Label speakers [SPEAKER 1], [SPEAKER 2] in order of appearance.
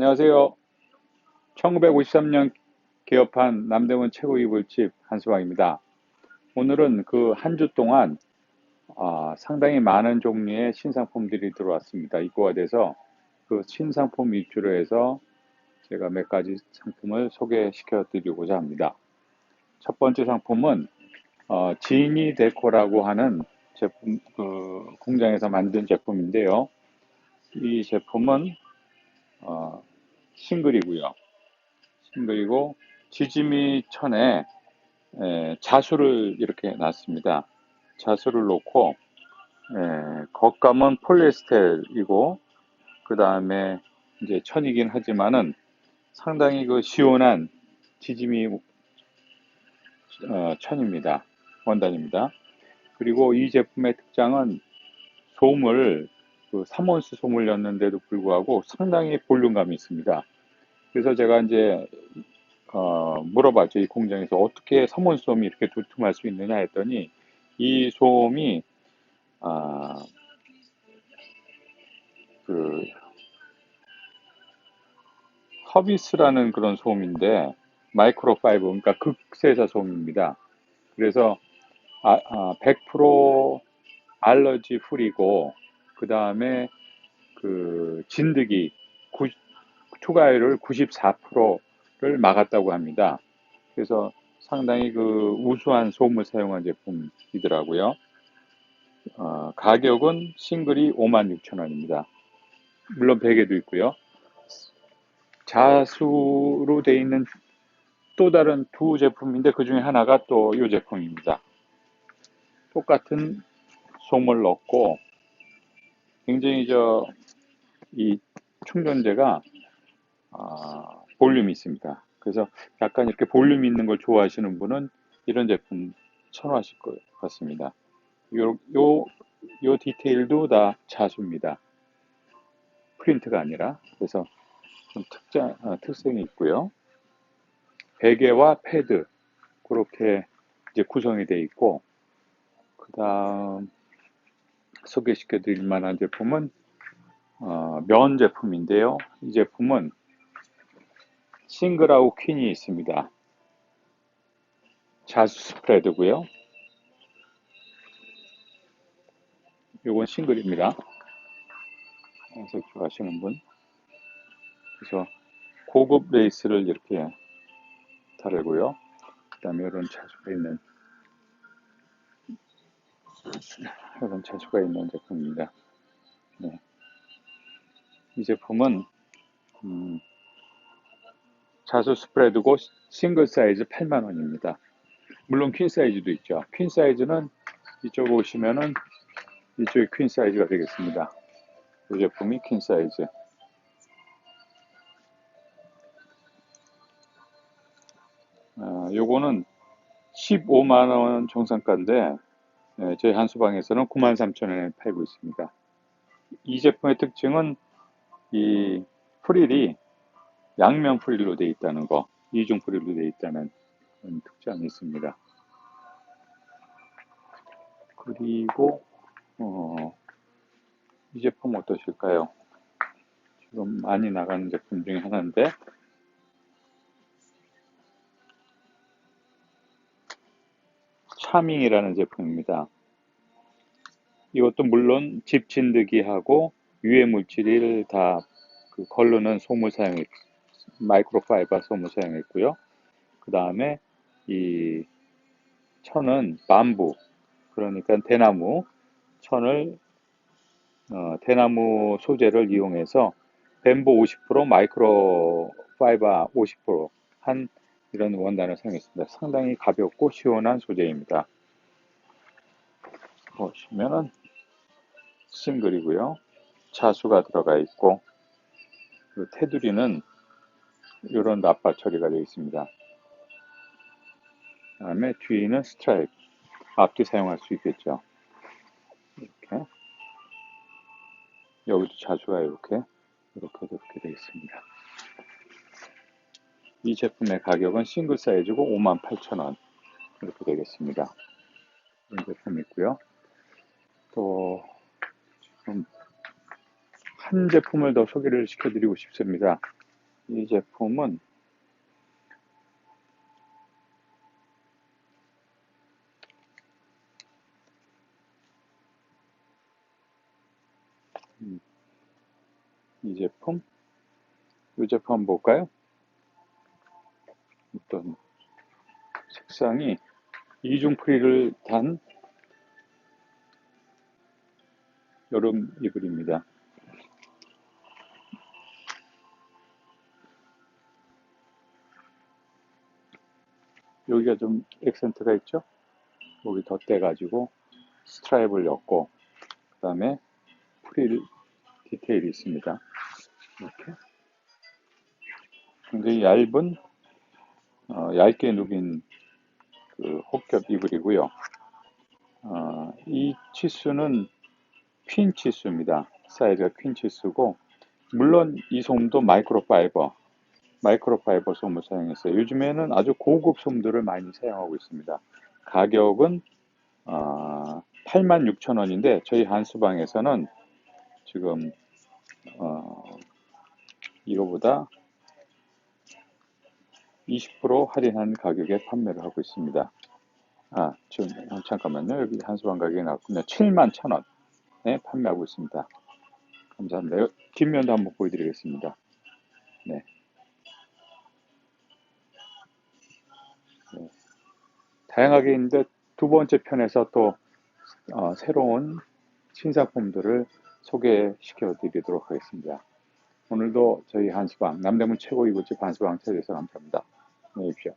[SPEAKER 1] 안녕하세요. 1953년 개업한 남대문 최고 이불집 한수방입니다. 오늘은 그 한 주 동안 아, 상당히 많은 종류의 신상품들이 들어왔습니다. 입고가 돼서 그 신상품 위주로 해서 제가 몇 가지 상품을 소개시켜 드리고자 합니다. 첫 번째 상품은 어, 지니 데코라고 하는 제품 그 공장에서 만든 제품인데요. 이 제품은 어, 싱글이고요. 싱글이고 지짐이 천에 에, 자수를 이렇게 놨습니다. 자수를 놓고 에, 겉감은 폴리에스텔이고 그 다음에 이제 천이긴 하지만은 상당히 그 시원한 지짐이 어, 천입니다. 원단입니다. 그리고 이 제품의 특장은 솜을 그 3원스 솜을 였는데도 불구하고 상당히 볼륨감이 있습니다. 그래서 제가 이제 어, 물어봤죠. 이 공장에서 어떻게 3원스 솜이 이렇게 두툼할 수 있느냐 했더니 이 솜이 아, 그 허비스라는 그런 솜인데 마이크로 파이브 그러니까 극세사 솜입니다. 그래서 아, 아, 100% 알러지 풀이고 그 다음에 그 진드기 구, 추가율을 94%를 막았다고 합니다. 그래서 상당히 그 우수한 솜을 사용한 제품이더라고요. 어, 가격은 싱글이 56,000원입니다. 물론 베개도 있고요. 자수로 되어 있는 또 다른 두 제품인데 그 중에 하나가 또 이 제품입니다. 똑같은 솜을 넣고 굉장히 저 이 충전재가 아, 볼륨이 있습니다. 그래서 약간 이렇게 볼륨 있는 걸 좋아하시는 분은 이런 제품 선호하실 것 같습니다. 요, 요, 요 디테일도 다 자수입니다. 프린트가 아니라. 그래서 좀 특자, 아, 특성이 있고요. 베개와 패드, 그렇게 이제 구성이 되어 있고, 그 다음, 소개시켜 드릴 만한 제품은 어, 면 제품인데요. 이 제품은 싱글하고 퀸이 있습니다. 자수 스프레드고요. 이건 싱글입니다. 색 좋아하시는 분. 그래서 고급 레이스를 이렇게 다르고요. 그 다음에 이런 자수가 있는 이런 자수가 있는 제품입니다. 네. 이 제품은 음, 자수 스프레드고 싱글 사이즈 8만원입니다. 물론 퀸 사이즈도 있죠. 퀸 사이즈는 이쪽 오시면은 이쪽이 퀸 사이즈가 되겠습니다. 이 제품이 퀸 사이즈. 아, 요거는 15만원 정상가인데 네, 저희 한수방에서는 93,000원에 팔고 있습니다. 이 제품의 특징은 이 프릴이 양면 프릴로 되어 있다는 거, 이중 프릴로 되어 있다는 특징이 있습니다. 그리고 어, 이 제품 어떠실까요? 지금 많이 나가는 제품 중에 하나인데 차밍이라는 제품입니다. 이것도 물론 집 진드기하고 유해 물질을 다 그 걸르는 솜을 사용했, 마이크로파이버 솜을 사용했고요. 그 다음에 이 천은 밤부, 그러니까 대나무 천을 어, 대나무 소재를 이용해서 뱀보 50% 마이크로 파이버 50%한 이런 원단을 사용했습니다. 상당히 가볍고 시원한 소재입니다. 보시면은 싱글이고요. 자수가 들어가 있고 그 테두리는 이런 납바 처리가 되어 있습니다. 그 다음에 뒤에는 스트라이프 앞뒤 사용할 수 있겠죠. 이렇게 여기도 자수가 이렇게 이렇게 이렇게 되어 있습니다. 이 제품의 가격은 싱글 사이즈고 58,000원 이렇게 되겠습니다. 이런 제품 있고요. 또 지금 한 제품을 더 소개를 시켜드리고 싶습니다. 이 제품은 음, 이 제품 이 제품 한번 볼까요? 어떤 색상이 이중 프릴을 단 여름 이불입니다. 여기가 좀 액센트가 있죠? 여기 덧대가지고 스트라이브를 넣고 그 다음에 프릴 디테일이 있습니다. 이렇게 굉장히 얇은 어, 얇게 누빈 그 혹겹 이불이고요. 어, 이 치수는 퀸 치수입니다. 사이즈가 퀸 치수고 물론 이 솜도 마이크로파이버 마이크로파이버 솜을 사용했어요. 요즘에는 아주 고급 솜들을 많이 사용하고 있습니다. 가격은 어, 86,000원인데 저희 한수방에서는 지금 어, 이거보다 20% 할인한 가격에 판매를 하고 있습니다. 아, 지금 어, 잠깐만요. 여기 한수방 가격이 나왔군요. 7만 1,000원에 판매하고 있습니다. 감사합니다. 뒷면도 한번 보여드리겠습니다. 네. 네. 다양하게 있는데 두 번째 편에서 또 어, 새로운 신상품들을 소개시켜 드리도록 하겠습니다. 오늘도 저희 한수방 남대문 최고 이불집 한수방 찾아주셔서 감사합니다. 안녕히 계십시오.